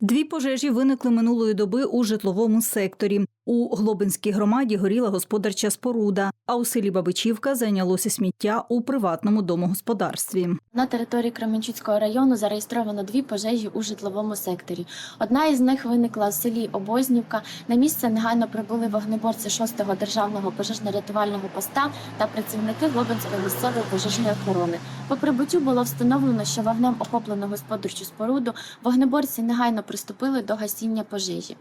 Дві пожежі виникли минулої доби у житловому секторі. У Глобинській громаді горіла господарча споруда, а у селі Бабичівка зайнялося сміття у приватному домогосподарстві. На території Кременчуцького району зареєстровано дві пожежі у житловому секторі. Одна із них виникла в селі Обознівка. На місце негайно прибули вогнеборці 6-го державного пожежно-рятувального поста та працівники Глобинської місцевої пожежної охорони. По прибуттю було встановлено, що вогнем охоплено господарчу споруду. Вогнеборці негайно приступили до гасіння пожежі.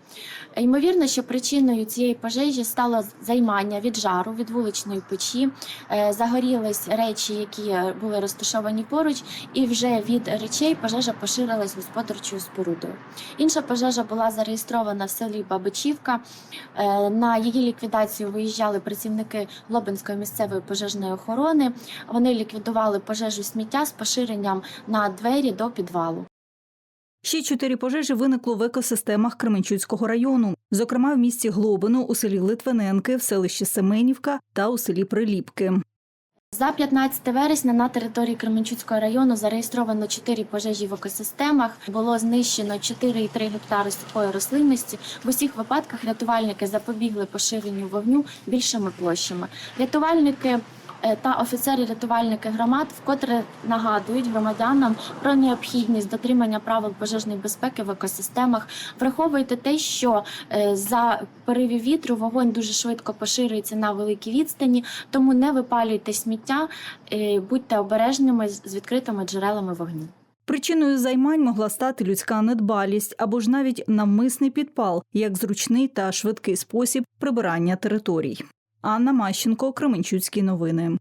Ймовірно, що причиною цієї пожежі стало займання від жару від вуличної печі. Е, Загорілись речі, які були розташовані поруч, і вже від речей пожежа поширилась господарчою спорудою. Інша пожежа була зареєстрована в селі Бабичівка. Е, На її ліквідацію виїжджали працівники Лобинської місцевої пожежної охорони. Вони ліквідували пожежу сміття з поширенням на двері до підвалу. Ще чотири пожежі виникло в екосистемах Кременчуцького району, зокрема в місті Глобино, у селі Литвиненки, в селищі Семенівка та у селі Приліпки. За 15 вересня на території Кременчуцького району зареєстровано 4 пожежі в екосистемах. Було знищено 4,3 гектари сухої рослинності. В усіх випадках рятувальники запобігли поширенню вогню більшими площами. Рятувальники та офіцери-рятувальники громад вкотре нагадують громадянам про необхідність дотримання правил пожежної безпеки в екосистемах. Враховуйте те, що е, за поривів вітру вогонь дуже швидко поширюється на великій відстані, тому не випалюйте сміття, е, будьте обережними з відкритими джерелами вогню. Причиною займань могла стати людська недбалість або ж навіть навмисний підпал, як зручний та швидкий спосіб прибирання територій. Анна Мащенко, Кременчуцькі новини.